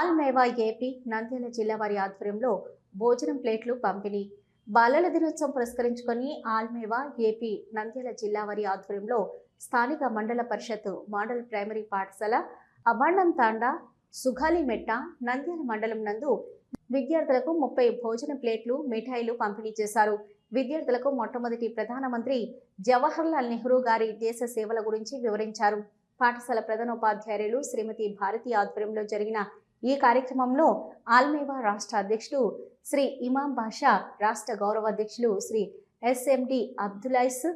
ఆల్మేవా AP Nandyal జిల్లా వారి ఆధ్వర్యంలో భోజనం ప్లేట్లు పంపిణీ. బాలల దినోత్సవం పురస్కరించుకొని ఆల్మేవా ఏపీ నంద్యాల జిల్లా వారి ఆధ్వర్యంలో స్థానిక మండల పరిషత్ మోడల్ ప్రైమరీ పాఠశాల అబాండం తాండా సుగాలిమెట్ట నంద్యాల మండలం నందు విద్యార్థులకు ముప్పై భోజన ప్లేట్లు మిఠాయిలు పంపిణీ చేశారు. విద్యార్థులకు మొట్టమొదటి ప్రధానమంత్రి జవహర్లాల్ నెహ్రూ గారి దేశ సేవల గురించి వివరించారు. పాఠశాల ప్రధానోపాధ్యాయులు శ్రీమతి భారతి ఆధ్వర్యంలో జరిగిన ఈ కార్యక్రమంలో ఆల్మేవా రాష్ట్ర అధ్యక్షులు శ్రీ ఇమాం బాషా రాష్ట్ర గౌరవ అధ్యక్షులు శ్రీ ఎస్ఎండి అబ్దులైస్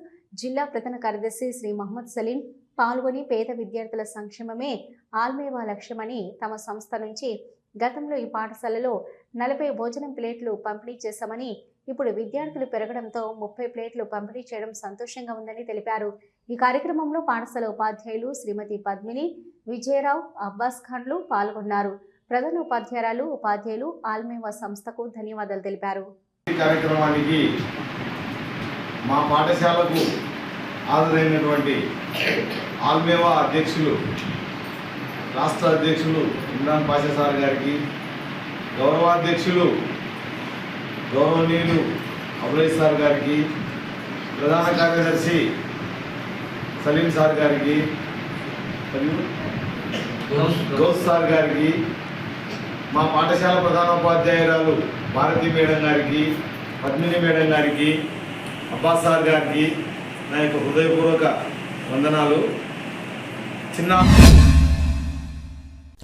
జిల్లా ప్రధాన కార్యదర్శి శ్రీ మహమ్మద్ సలీం పాల్గొని పేద విద్యార్థుల సంక్షేమమే ఆల్మేవా లక్ష్యమని తమ సంస్థ నుంచి గతంలో ఈ పాఠశాలలో నలభై భోజనం ప్లేట్లు పంపిణీ చేశామని ఇప్పుడు విద్యార్థులు పెరగడంతో ముప్పై ప్లేట్లు పంపిణీ చేయడం సంతోషంగా ఉందని తెలిపారు. ఈ కార్యక్రమంలో పాఠశాల ఉపాధ్యాయులు శ్రీమతి పద్మిని విజయరావు అబ్బాస్ ఖాన్లు పాల్గొన్నారు. ప్రధాన ఉపాధ్యాయురాలు ఉపాధ్యాయులు ఆల్మేవా సంస్థకు ధన్యవాదాలు తెలిపారు. ఈ కార్యక్రమానికి మా పాఠశాలకు హాజరైనటువంటి ఆల్మేవా అధ్యక్షులు రాష్ట్ర అధ్యక్షులు ఇమ్రాన్ పాషా సార్ గారికి గౌరవాధ్యక్షులు గౌరవనీయులు అభయ్ సార్ గారికి ప్రధాన కార్యదర్శి సలీం సార్ గారికి మరియు గౌస్ సార్ గారికి మా పాఠశాల ప్రధానోపాధ్యాయురాలు భారతీ మేడం గారికి పద్మిని మేడం గారికి అబ్బాస్ సార్ గారికి నా యొక్క హృదయపూర్వక వందనాలు. చిన్న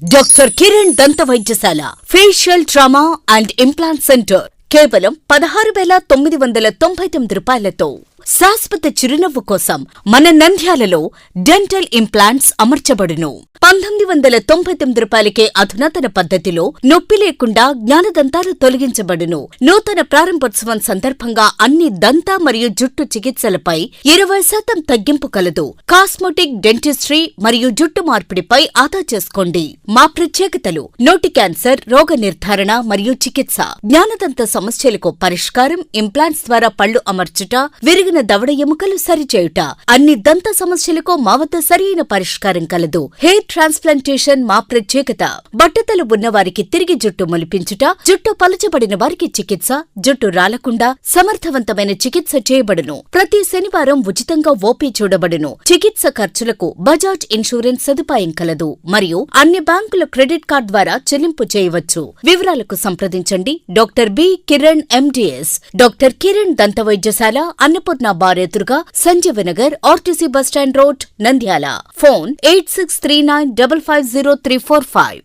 డాక్టర్ కిరణ్ దంత వైద్యశాల facial trauma and implant centre కేవలం పదహారు వేల తొమ్మిది వందల తొంభై తొమ్మిది రూపాయలతో శాశ్వత చిరునవ్వు కోసం మన నంద్యాలలో డెంటల్ ఇంప్లాంట్స్ అమర్చబడును. పంతొమ్మిది వందల తొంభై తొమ్మిది రూపాయలకే అధునాతన పద్ధతిలో నొప్పి లేకుండా జ్ఞానదంతాలు తొలగించబడును. నూతన ప్రారంభోత్సవం సందర్భంగా అన్ని దంత మరియు జుట్టు చికిత్సలపై ఇరవై శాతం తగ్గింపు కలదు. కాస్మోటిక్ డెంటిస్ట్రీ మరియు జుట్టు మార్పిడిపై ఆదా చేసుకోండి. మా ప్రత్యేకతలు నోటి క్యాన్సర్ రోగ నిర్ధారణ మరియు చికిత్స. జ్ఞానదంత సమస్యలకు పరిష్కారం ఇంప్లాంట్స్ ద్వారా పళ్ళు అమర్చుట విరిగిన దవడ ఎముకలు సరిచేయుట. అన్ని దంత సమస్యలకు మా వద్ద సరైన పరిష్కారం కలదు. హెయిర్ ట్రాన్స్ప్లాంటేషన్ మా ప్రత్యేకత. బట్టతలు ఉన్నవారికి తిరిగి జుట్టు మొలిపించుట జుట్టు పలుచబడిన వారికి చికిత్స జుట్టు రాలకుండా సమర్థవంతమైన చికిత్స చేయబడును. ప్రతి శనివారం ఉచితంగా ఓపీ చూడబడును. చికిత్స ఖర్చులకు బజాజ్ ఇన్సూరెన్స్ సదుపాయం కలదు. మరియు అన్ని బ్యాంకుల క్రెడిట్ కార్డ్ ద్వారా చెల్లింపు చేయవచ్చు. వివరాలకు సంప్రదించండి. Doctor B Kiran MDS doctor Kiran దంత వైద్యశాల అన్నపూర్ణ బార్ ఎదురుగా Sanjeevanagar RTC bus stand road Nandyal. Phone eight six three nine double five zero three four five.